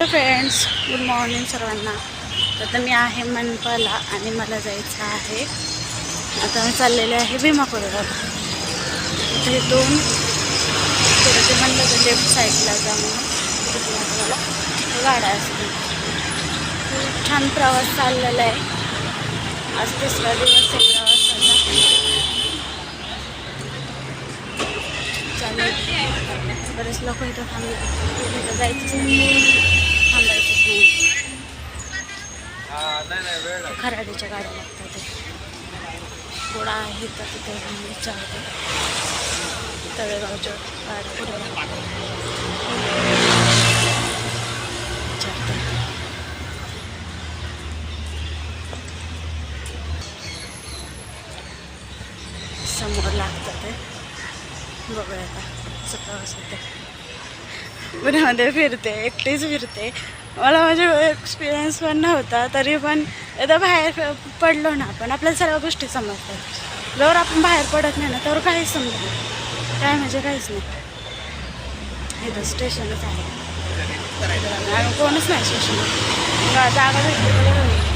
Friends good morning सर्वांना. आता मी आहे मनपाला आणि मला जायचं आहे. आता मी चाललेले आहे भीमा कोरेगाव इथे दोन थोडं ते म्हणलं तर लेफ्ट साईडला जा म्हणून तुम्हाला गाड्या असतील. खूप छान प्रवास चाललेला आहे. आज तिसरा दिवस आहे प्रवासाचा. चालेल. बरेच लोक इथं थांबले. इथं जायचं खराडीच्या गाड्या लागतात. थोडा आहे तर तिथे जाऊन विचारते. तळेगावच्या गाड्या कुठे विचारते. समोर लागतं ते. बघूया आता. सकाळ सध्या पुण्यामध्ये फिरते एकटीच फिरते. मला माझे एक्सपिरियन्स पण नव्हता तरी पण एकदा बाहेर पडलो ना आपण आपल्याला सर्व गोष्टी समजतात. जर आपण बाहेर पडत नाही ना तर काहीच समजत नाही. काय म्हणजे काहीच नाही. इथं स्टेशनच आहे. आणि कोणच नाही स्टेशन जागा भेटली तर बरं होईल.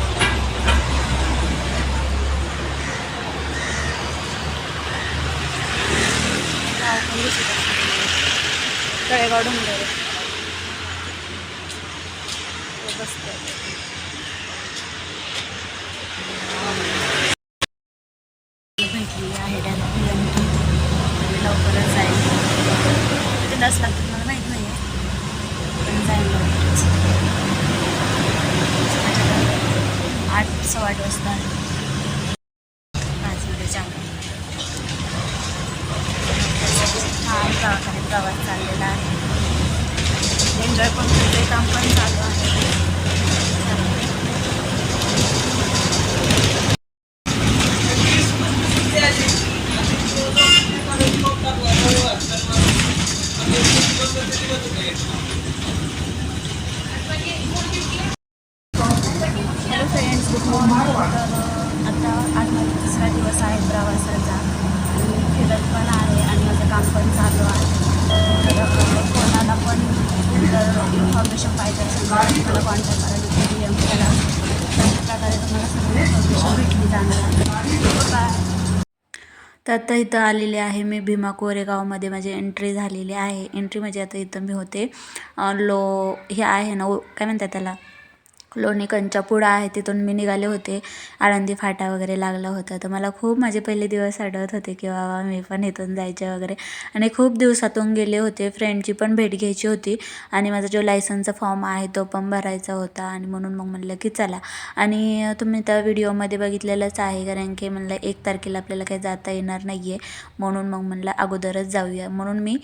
तळेगाव डोंगर. आहे डायरेक्ट लवकरच जाईल किती तास लागतात मला माहीत नाही आहे पण जाईल लवकरच आठ सव्वा आठ वाजता पाच प्रवास चाललेला आहे. एन्जॉय पण करते काम पण चालू आहे. हॅलो फ्रेंड्स गुड मॉर्निंग आता आज माझा तिसरा दिवस आहे प्रवासाचा. आणि फिरत पण आहे आणि माझं काम पण चालू आहे. तर कोणाला पण जर इन्फॉर्मेशन पाहिजे असेल तर मला कॉन्टॅक्ट करायला डी एम तशा प्रकारे तुम्हाला सगळी इन्फॉर्मेशन भेटली जाणार आहे. तर आता इथं आलेले आहे मी भीमा कोरेगावमध्ये. माझी एंट्री झालेली आहे. एंट्री म्हणजे आता इथं मी होते. लो हे आहे ना ओ- काय म्हणतात त्याला? लोणीकंच्या पुढं आहे तिथून मी निघाले होते. आळंदी फाटा वगैरे लागला होता. तर मला खूप माझे पहिले दिवस आठवत होते की बाबा मी पण इथून जायचे वगैरे. आणि खूप दिवसातून गेले होते. फ्रेंडची पण भेट घ्यायची होती. आणि माझा जो लायसनचा फॉर्म आहे तो पण भरायचा होता. आणि म्हणून मग म्हणलं की चला. आणि तुम्ही त्या व्हिडिओमध्ये बघितलेलंच आहे. कारण की म्हणलं एक तारखेला आपल्याला काही जाता येणार नाही आहे म्हणून मग म्हणलं अगोदरच जाऊया. म्हणून मी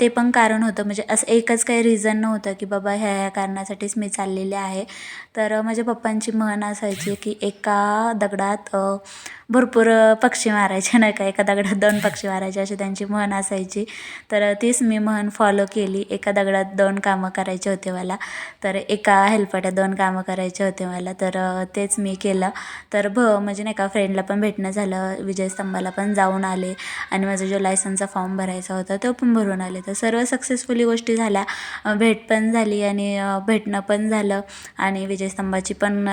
ते पण कारण होतं. म्हणजे असं एकच काही रिझन नव्हतं की बाबा ह्या ह्या कारणासाठीच मी चाललेले आहे. तर माझ्या पप्पांची म्हण असायची की एका दगडात भरपूर पक्षी मारायचे नाही का? एका दगडात दोन पक्षी मारायचे अशी त्यांची म्हण असायची. तर तीच मी म्हण फॉलो केली. एका दगडात दोन कामं करायचे होते मला तर एका हेल्पाट्यात दोन कामं करायचे होते मला तर तेच मी केलं. तर भ म्हणजे नाही का फ्रेंडला पण भेटणं झालं विजयस्तंभाला पण जाऊन आले आणि माझा जो लायसनचा फॉर्म भरायचा होता तो पण भरून आले. तर सर्व सक्सेसफुली गोष्टी झाल्या. भेट पण झाली आणि भेटणं पण झालं आणि विजयस्तंभाची पण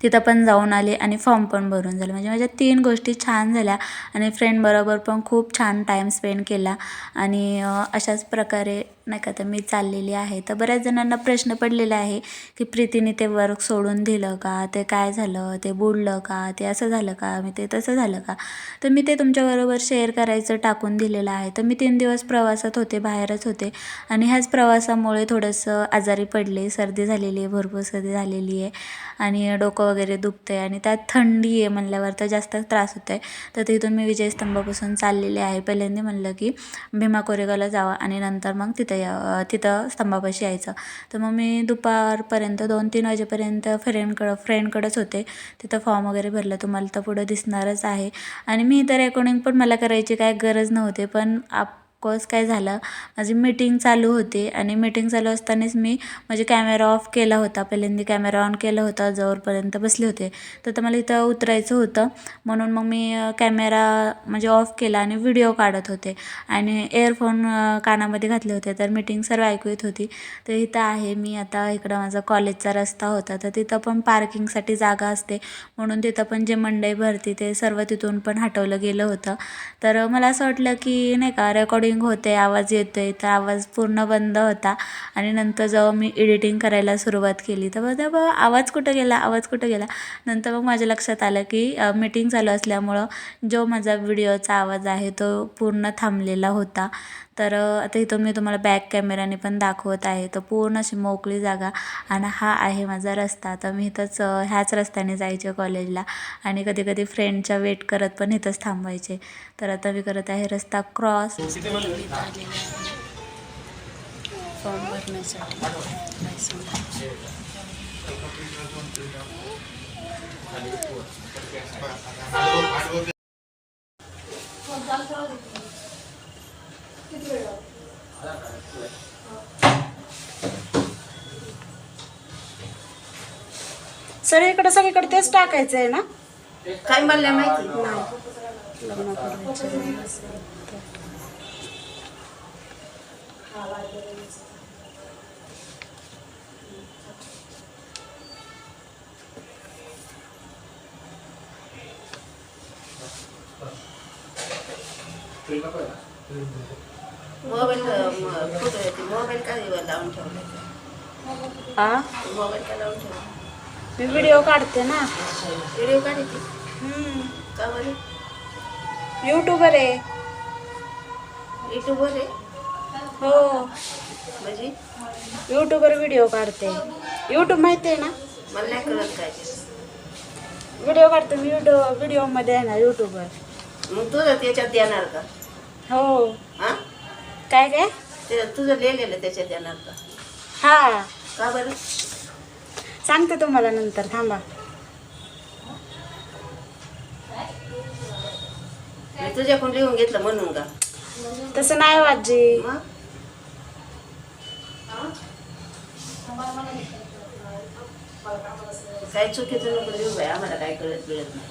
तिथं पण जाऊन आले आणि फॉर्म पण भरून झालं. म्हणजे माझ्या तीन गोष्टी छान झाल्या आणि फ्रेंडबरोबर पण खूप छान टाईम स्पेंड केला. आणि अशाच प्रकारे नाही का तर मी चाललेली आहे. तर बऱ्याच जणांना प्रश्न पडलेला आहे की प्रीतीने ते वर्क सोडून दिलं का? ते काय झालं? ते बुडलं का? ते असं झालं का? मी ते तसं झालं का? तर मी ते तुमच्याबरोबर शेअर करायचं टाकून दिलेलं आहे. तर मी तीन दिवस प्रवासात होते बाहेरच होते. आणि ह्याच प्रवासामुळे थोडंसं आजारी पडले सर्दी झालेली आहे भरपूर सर्दी झालेली आहे. आणि डोकं वगैरे दुखतं आहे आणि त्यात थंडी आहे म्हणल्यावर तर जास्त त्रास होतो आहे तर तिथून मी विजयस्तंभापासून चाललेले आहे. पहिल्यांदा म्हणलं की भीमा कोरेगावला जावं आणि नंतर मग तिथे या तिथं स्तंभापाशी यायचं. तर मग मी दुपारपर्यंत दोन तीन वाजेपर्यंत फ्रेंडकडं फ्रेंडकडंच होते. तिथं फॉर्म वगैरे भरलं तुम्हाला तर पुढं दिसणारच आहे. आणि मी इथं रेकॉर्डिंग पण मला करायची काय गरज नव्हते पण आप कोर्स काय झालं माझी मीटिंग चालू होती आणि मीटिंग चालू असतानाच मी माझे कॅमेरा ऑफ केला होता. पहिल्यांदा कॅमेरा ऑन केला होता जवळपर्यंत बसले होते. तर तर मला इथं उतरायचं होतं. म्हणून मग मी कॅमेरा म्हणजे ऑफ केला आणि व्हिडिओ काढत होते. आणि एअरफोन कानामध्ये घातले होते. तर मीटिंग सर्व ऐकू येत होती. तर इथं आहे मी आता. इकडं माझा कॉलेजचा रस्ता होता. तर तिथं पण पार्किंगसाठी जागा असते. म्हणून तिथं पण जे मंडई भरती ते सर्व तिथून पण हटवलं गेलं होतं. तर मला असं वाटलं की नाही का रेकॉर्डिंग होते आवाज येतो आहे तर आवाज पूर्ण बंद होता. आणि नंतर जेव्हा मी एडिटिंग करायला सुरुवात केली तर बघा बाबा आवाज कुठं गेला आवाज कुठं गेला? नंतर मग माझ्या लक्षात आलं की मीटिंग चालू असल्यामुळं जो माझा व्हिडिओचा आवाज आहे तो पूर्ण थांबलेला होता. तर आता इथं मी तुम्हाला बॅक कॅमेराने पण दाखवत आहे. तर पूर्ण अशी मोकळी जागा आणि हा आहे माझा रस्ता. तर मी इथंच ह्याच रस्त्याने जायचे कॉलेजला आणि कधी कधी फ्रेंडच्या वेट करत पण इथंच थांबायचे. तर आता मी करत आहे रस्ता क्रॉस फॉर्म भरण्यासाठी. सर इकडे सगळीकडे तेच टाकायचं आहे ना काय म्हणलं माहिती लग्न करायचं आहे. मोबाईल मोबाईल काय लावून ठेवला हा मोबाईल काय लावून ठेवला मी व्हिडिओ काढते ना. व्हिडिओ काढायची का बरं? युट्यूबर आहे. युट्यूबवर आहे? हो. म्हणजे? युट्यूबवर व्हिडिओ काढते. युट्यूब माहिती आहे ना? मला नाही कळत काय ते. व्हिडिओ काढते मी व्हिडिओ व्हिडिओमध्ये आहे ना युट्यूबवर मग तुझं त्याच्यात देणार का? हो. हा? काय काय? ते तुझं लिहिलेलं त्याच्यात देणार का? हा. का बरं? सांगते तुम्हाला नंतर थांबा. मी तुझ्याकडून लिहून घेतलं म्हणून का? तसं नाही वाजी मग? काय चुकीचं नको लिहू बाई आम्हाला काय कळत मिळत नाही.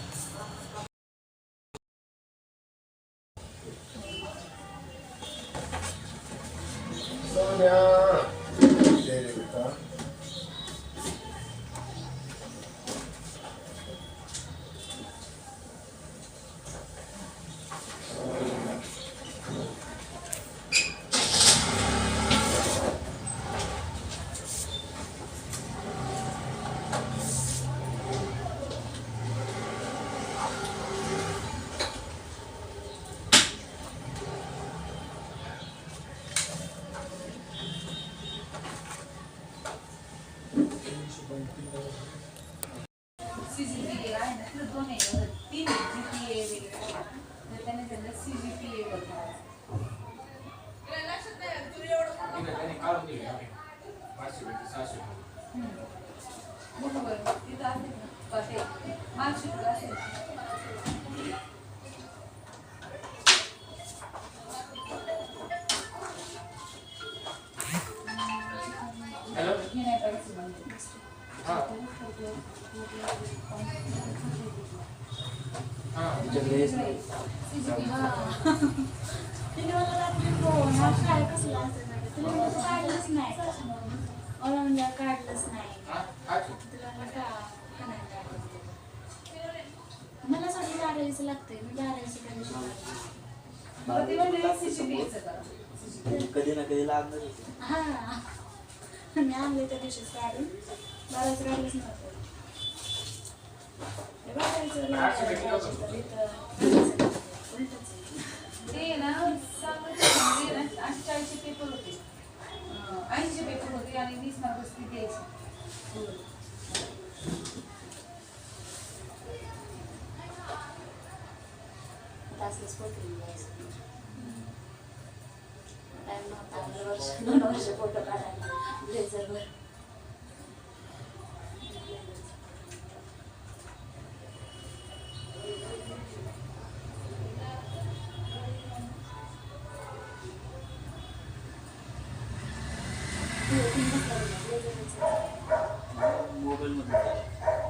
तिने मला रात्री फोन हा काय कसला म्हणलं काढलंच नाही मला म्हणजे काढलंच नाही तुला का नाही काढलं? मला बारावीचं लागतंय मी बारावीचं कधी ना कधी लागणार हा मी आणले त्या दिवशीच काढून बारावीचं काढलंच नव्हतं. ते ना सांगत अठ्ठेचाळीसचे पेपर होते ऐंशी पेपर होते आणि वीस मार्क्स ती द्यायची तासच फोटो घ्यायचं टाइम नव्हता दोन वर्ष दोन वर्ष फोटो काढायला ब्लेझरवर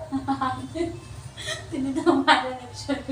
तिने तर माझ्या लक्षात